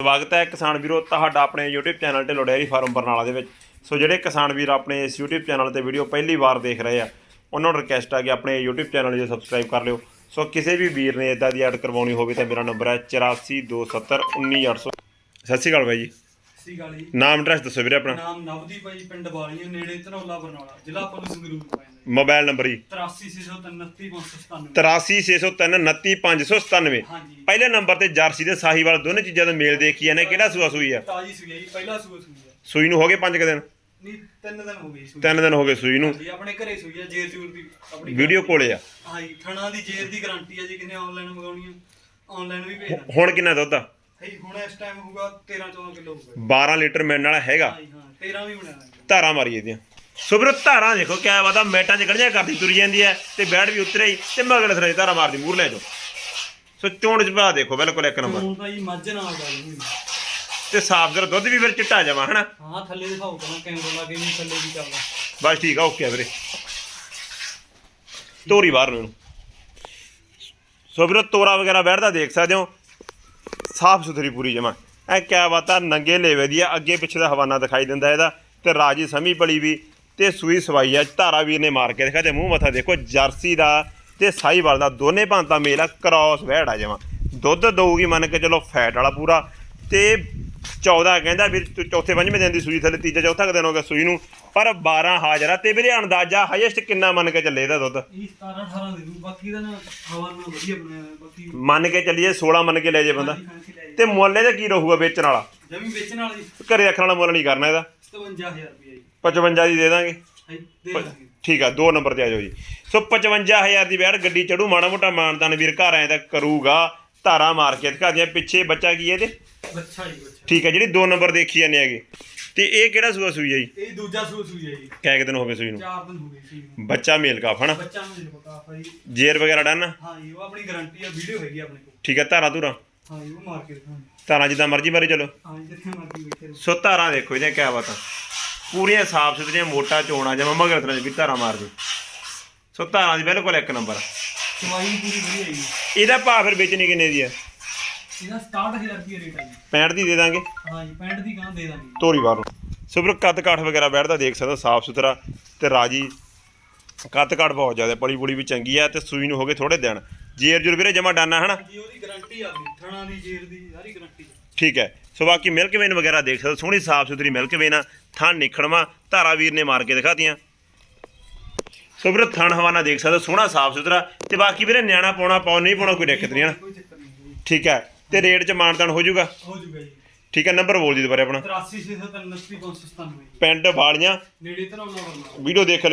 ਸਵਾਗਤ ਹੈ ਕਿਸਾਨ ਵੀਰੋ, ਤੁਹਾਡਾ ਆਪਣੇ YouTube channel Dhillon dairy farm Barnala ਦੇ ਵਿੱਚ। ਸੋ ਜਿਹੜੇ ਕਿਸਾਨ ਵੀਰ ਆਪਣੇ ਇਸ YouTube ਚੈਨਲ ਤੇ ਵੀਡੀਓ ਪਹਿਲੀ ਵਾਰ ਦੇਖ ਰਹੇ ਆ, ਉਹਨਾਂ ਨੂੰ ਰਿਕਵੈਸਟ ਆ ਕਿ ਆਪਣੇ YouTube ਚੈਨਲ ਨੂੰ ਸਬਸਕ੍ਰਾਈਬ ਕਰ ਲਿਓ। ਸੋ ਕਿਸੇ ਵੀ ਵੀਰ ਨੇ ਇਦਾਂ ਦੀ ਐਡ ਕਰਵਾਉਣੀ ਹੋਵੇ ਤਾਂ ਮੇਰਾ ਨੰਬਰ ਹੈ 8427191800 ਸਤਿ ਸ਼੍ਰੀ ਅਕਾਲ ਬਾਈ ਜੀ। ਸ੍ਰੀ ਅਕਾਲ ਜੀ। ਨਾਮ ਐਡਰੈਸ ਦੱਸੋ ਵੀਰੇ ਆਪਣਾ। ਨਾਮ ਨਵਦੀਪ ਹੈ ਜੀ ਪਿੰਡ ਵਾਲੀਆਂ ਨੇੜੇ ਧਨੌਲਾ ਬਰਨਾਲਾ ਜ਼ਿਲ੍ਹਾ ਪੁਲਿਸ ਸੰਗਰੂਰ ਪੈਂਦਾ ਮੋਬਾਈਲ ਨੰਬਰ ਜੀ। 8363959597 83697 ਹਾਂਜੀ। ਪਹਿਲੇ ਨੰਬਰ ਤੇ ਜਰਸੀ ਤੇ ਸਾਹੀਵਾਲ ਦੋਨੇ ਚੀਜ਼ਾਂ ਦਾ ਮੇਲ ਦੇਖੀ ਨੇ ਕਿਹੜਾ ਸੂਆ ਸੂਈ ਆ? ਤਾਜੀ ਸੂਈ ਹੈ ਜੀ ਪਹਿਲਾ ਸੂਆ ਸੂਈ ਹੈ ਸੂਈ ਨੂੰ ਹੋ ਗਏ 5 ਦਿਨ? ਨਹੀਂ ਤਿੰਨ ਦਿਨ ਹੋ ਗਏ ਸੂਈ ਤਿੰਨ ਦਿਨ ਹੋ ਗਏ ਸੂਈ ਨੂੰ। ਜੀ ਆਪਣੇ ਘਰੇ ਸੂਈ ਹੈ ਜੇਰ ਜੂਰ ਦੀ ਆਪਣੀ ਵੀਡੀਓ ਕੋਲੇ ਆ। ਹਾਂਜੀ ਥਣਾ ਦੀ ਜੇਰ ਦੀ ਗਾਰੰਟੀ ਹੈ ਜੀ ਕਿਨੇ ਆਨਲਾਈਨ ਮੰਗਾਉਣੀ ਹੈ ਆਨਲਾਈਨ ਵੀ ਭੇਜ ਦਾਂਗੇ ਹੁਣ ਕਿੰਨਾ ਦੁੱਧ ਆ? ਹਾਂਜੀ ਹੁਣ ਇਸ ਟਾਈਮ ਹੋਊਗਾ 13 14 ਕਿਲੋ ਹੋਊਗਾ 12 ਲੀਟਰ ਮਿਲਣ ਵਾਲਾ ਹੈਗਾ। ਹਾਂਜੀ ਹਾਂ 13 ਵੀ ਬਣਾ ਦਾਂਗੇ ਧਾਰਾਂ ਮਾਰੀ ਇਹਦੀਆਂ। ਸੋ ਵੀਰੋ ਧਾਰਾਂ ਦੇਖੋ ਕਿਆ ਵਾਦਾ ਮੈਟਾਂ 'ਚ ਗੜੀਆਂ ਕਰਦੀ ਤੁਰੀ ਜਾਂਦੀ ਹੈ ਤੇ ਬੈਟ ਵੀ ਉਤਰੇ ਹੀ ਤੇ ਮਗਲੇ ਥਰੇ ਧਾਰਾਂ ਮਾਰਦੀ ਮੂਰ ਲੈ ਜਾਓ। ਸੋ ਚੋਣ ਭਾ ਦੇਖੋ ਬਿਲਕੁਲ ਇੱਕ ਨੰਬਰ। ਹੁਣ ਤਾਂ ਜੀ ਮੱਝ ਨਾਲ ਗੱਲ ਨਹੀਂ ਤੇ ਸਾਫ਼ ਜਰ ਦੁੱਧ ਵੀ ਫਿਰ ਚਿੱਟਾ ਜਾਵਾ ਹਨਾ? ਹਾਂ ਥੱਲੇ ਦਿਖਾਓ ਕਰਾਂ ਕੈਮਰਾ ਲਾ ਕੇ ਵੀ ਥੱਲੇ ਵੀ ਚੱਲਦਾ। ਬਸ ਠੀਕ ਆ ਓਕੇ ਆ ਵੀਰੇ। ਤੋਰੀ ਬਾਹਰ ਨੂੰ। ਸੋ ਵੀਰੋ ਤੋਰਾ ਵਗੈਰਾ ਬੈਠਦਾ ਦੇਖ ਸਕਦੇ ਹੋ। ਸਾਫ਼ ਸੁਥਰੀ ਪੂਰੀ ਜਮਾ। ਐ ਕਿਆ ਬਾਤਾਂ ਨੰਗੇ ਲੇਵੇ ਦੀ ਆ, ਅੱਗੇ ਪਿੱਛੇ ਦਾ ਹਵਾਨਾ ਦਿਖਾਈ ਦਿੰਦਾ ਇਹਦਾ। ਤੇ ਰਾਜੀ ਸਮੀ ਪਲੀ ਵੀ, ਤੇ ਸੂਈ ਸਵਾਈ ਆ, ਧਾਰਾ ਵੀਰ ਨੇ ਮਾਰ ਕੇ ਦਿਖਾ ਤੇ ਮੂੰਹ ਮੱਥਾ ਦੇਖੋ, ਜਰਸੀ ਦਾ ਤੇ ਸਾਈਵਾਲ ਦਾ ਦੋਨੇ ਭਾਂਤਾ ਮੇਲ ਆ, ਕ੍ਰਾਸ ਵਹਿੜ ਆ ਜਮਾ। ਦੁੱਧ ਦਊਗੀ ਮੰਨ ਕੇ ਚਲੋ, ਫੈਟ ਵਾਲਾ ਪੂਰਾ। ਤੇ 14 ਕਹਿੰਦਾ ਵੀਰ ਤੂੰ ਚੌਥੇ ਪੰਜਵੇਂ ਦਿਨ ਦੀ ਸੂਈ ਥੱਲੇ ਤੀਜਾ ਚੌਥਾ ਕੁ ਦਿਨ ਹੋ ਗਿਆ ਸੂਈ ਨੂੰ ਪਰ 12 ਹਾਜ਼ਰ ਆ ਤੇ ਵੀਰੇ ਅੰਦਾਜ਼ਾ ਹਾਈਐਸਟ ਕਿੰਨਾ ਮੰਨ ਕੇ ਚੱਲੇ ਇਹਦਾ ਦੁੱਧ? ਇਹ 17 18 ਦੇ ਦੂ ਬਾਕੀ ਦਾ ਨਾ ਹਵਾ ਨਾਲ ਵਧੀਆ ਬਣਿਆ ਹੋਇਆ ਬਾਕੀ ਮੰਨ ਕੇ ਚੱਲੀਏ 16 ਮੰਨ ਕੇ ਲੈ ਜੇ ਬੰਦਾ। ਤੇ ਮੁੱਲ ਇਹਦਾ ਕੀ ਰਹੂਗਾ ਵੇਚਣ ਵਾਲਾ? ਜਮੀ ਵੇਚਣ ਵਾਲੀ ਘਰੇ ਰੱਖਣ ਵਾਲਾ ਮੁੱਲ ਨਹੀਂ ਕਰਨਾ ਇਹਦਾ। 57000 ਰੁਪਏ ਜੀ। 55 ਦੀ ਦੇ ਦਾਂਗੇ। ਹਾਈ ਦੇ ਦਾਂਗੇ। ਠੀਕ ਆ ਦੋ ਨੰਬਰ ਤੇ ਆ ਜਾਓ ਜੀ। ਸੋ 55000 ਦੀ ਬੈਠ ਗੱਡੀ ਚੜੂ ਮਾੜਾ ਮੋਟਾ ਮਾਨਦਾਨ ਵੀਰ ਘਰ ਆਏ ਤਾਂ ਕਰੂਗਾ। ਧਾਰਾ ਮਾਰ ਕੇ ਦਿਖਾ ਦਿਆਂ ਪਿੱਛੇ ਬੱਚਾ ਕੀ ਹੈ ਇਹਦੇ? ਬੱਚਾ ਜੀ ਬੱਚਾ। ਠੀਕ ਹੈ ਜਿਹੜੀ ਦੋ ਨੰਬਰ ਦੇਖੀ ਜਾਂਦੇ ਹੈਗੇ। ਤੇ ਇਹ ਕਿਹੜਾ ਸੂਆ ਸੂਈ ਹੈ ਜੀ? ਇਹ ਦੂਜਾ ਸੂਆ ਸੂਈ ਹੈ ਜੀ। ਕੈ ਕੁ ਦਿਨ ਹੋ ਗਏ ਸੂਈ ਨੂੰ। ਚਾਰ ਦਿਨ ਹੋ ਗਏ ਸੀ ਬੱਚਾ ਮੇਲ ਕਾਫ ਹਨਾ? ਬੱਚਾ ਨੂੰ ਪਤਾ ਭਾਈ ਜੇਰ ਵਗੈਰਾ ਡਨ? ਹਾਂ ਜੀ ਉਹ ਆਪਣੀ ਗਾਰੰਟੀ ਆ ਵੀਡੀਓ ਹੈਗੀ ਆਪਣੇ ਕੋਲ। ਠੀਕ ਹੈ ਧਾਰਾ ਧੂਰਾ? ਹਾਂ ਜੀ ਉਹ ਮਾਰ ਕੇ ਦਿਖਾਉਂਦੇ ਧਾਰਾਂ ਜਿੱਦਾਂ ਮਰਜ਼ੀ ਮਾਰੀ ਚਲੋ। ਹਾਂ ਜੀ ਜਿੱਥੇ ਮਰਜ਼ੀ ਬੈਠੇ ਰਹੋ। ਸੋ ਧਾਰਾਂ ਦੇਖੋ ਇਹਦੀਆਂ ਕਿਆ ਬਾਤਾਂ ਪੂਰੀਆਂ ਸਾਫ਼ ਸੁਥਰੀਆਂ ਮੋਟਾ ਚੋਣਾ ਜਮਾ ਮਗਰ ਤਰ੍ਹਾਂ ਵੀ ਧਾਰਾਂ ਮਾਰਦੀ ਸੋ ਧਾਰਾਂ ਦੀ ਬਿਲਕੁਲ ਇੱਕ ਨੰਬਰ ਸਵਾਈ ਪੂਰੀ ਵਧੀਆ ਇਹਦਾ ਭਾਅ ਫਿਰ ਵੇਚਣੀ ਕਿੰਨੇ ਦੀ ਹੈ ਇਹਦਾ 67000 ਰੁਪਏ ਰੇਟ ਆ ਜੀ। 65 ਦੀ ਦੇ ਦਾਂਗੇ। ਹਾਂ ਜੀ 65 ਦੀ ਗਾਂ ਦੇ ਦਾਂਗੇ। ਤੋਰੀ ਬਾਹਰ। ਸੋ ਵੀਰੋ ਕੱਦ ਕਾਠ ਵਗੈਰਾ ਬੈਠਦਾ ਦੇਖ ਸਕਦਾ ਸਾਫ਼ ਸੁਥਰਾ ਤੇ ਰਾਜੀ। ਕੱਦ ਕਾਠ ਬਹੁਤ ਜ਼ਿਆਦਾ ਪਲੀ ਪੁਲੀ ਵੀ ਚੰਗੀ ਆ ਤੇ ਸੂਈ ਨੂੰ ਹੋ ਗਏ ਥੋੜੇ ਦਿਨ। ਜੇਰ ਜੁਰ ਵੀਰੇ ਜਮਾ ਡਾਨਾ ਹਨਾ? ਜੀ ਉਹਦੀ ਗਾਰੰਟੀ ਆ ਗਈ ਥਣਾ ਦੀ ਜੇਰ ਦੀ ਸਾਰੀ ਗਾਰੰਟੀ ਠੀਕ ਹੈ। ਸੋ ਬਾਕੀ ਮਿਲਕ ਵੇਨ ਵਗੈਰਾ ਦੇਖ ਸਕਦੇ ਸੋਹਣੀ ਸਾਫ਼ ਸੁਥਰੀ ਮਿਲਕ ਵੇਨ ਆ। ਥਾਂ ਨਿਖੜਵਾ ਧਾਰਾ ਵੀਰ ਨੇ ਮਾਰ ਕੇ ਦਿਖਾਤੀਆਂ। ਸੋ ਵੀਰੇ ਥਣ ਹਵਾਨਾ ਦੇਖ ਸਕਦੇ ਸੋਹਣਾ ਸਾਫ਼ ਸੁਥਰਾ। ਤੇ ਬਾਕੀ ਵੀਰੇ ਨਿਆਣਾ ਪਾਉਣਾ ਪਾਉ ਨਹੀਂ ਪਾਉਣਾ ਕੋਈ ਦਿੱਕਤ ਨਹੀਂ ਹਨਾ ਕੋਈ ਚੱਕਰ ਨਹੀਂ ਜੀ। ਠੀਕ ਹੈ। ਤੇ ਰੇਟ ਚ ਮਾਨਤਾਨ ਹੋ ਜਾਊਗਾ? ਹੋ ਜੂਗਾ ਜੀ। ਠੀਕ ਹੈ ਨੰਬਰ ਬੋਲ ਜੀ ਦੁਬਾਰੇ ਆਪਣਾ। 83697 ਪਿੰਡ ਵਾਲੀਆਂ। ਨੇੜੇ ਧਨੌਲਾ ਵਰਨਾ ਵੀਡੀਓ ਦੇਖ ਲਈ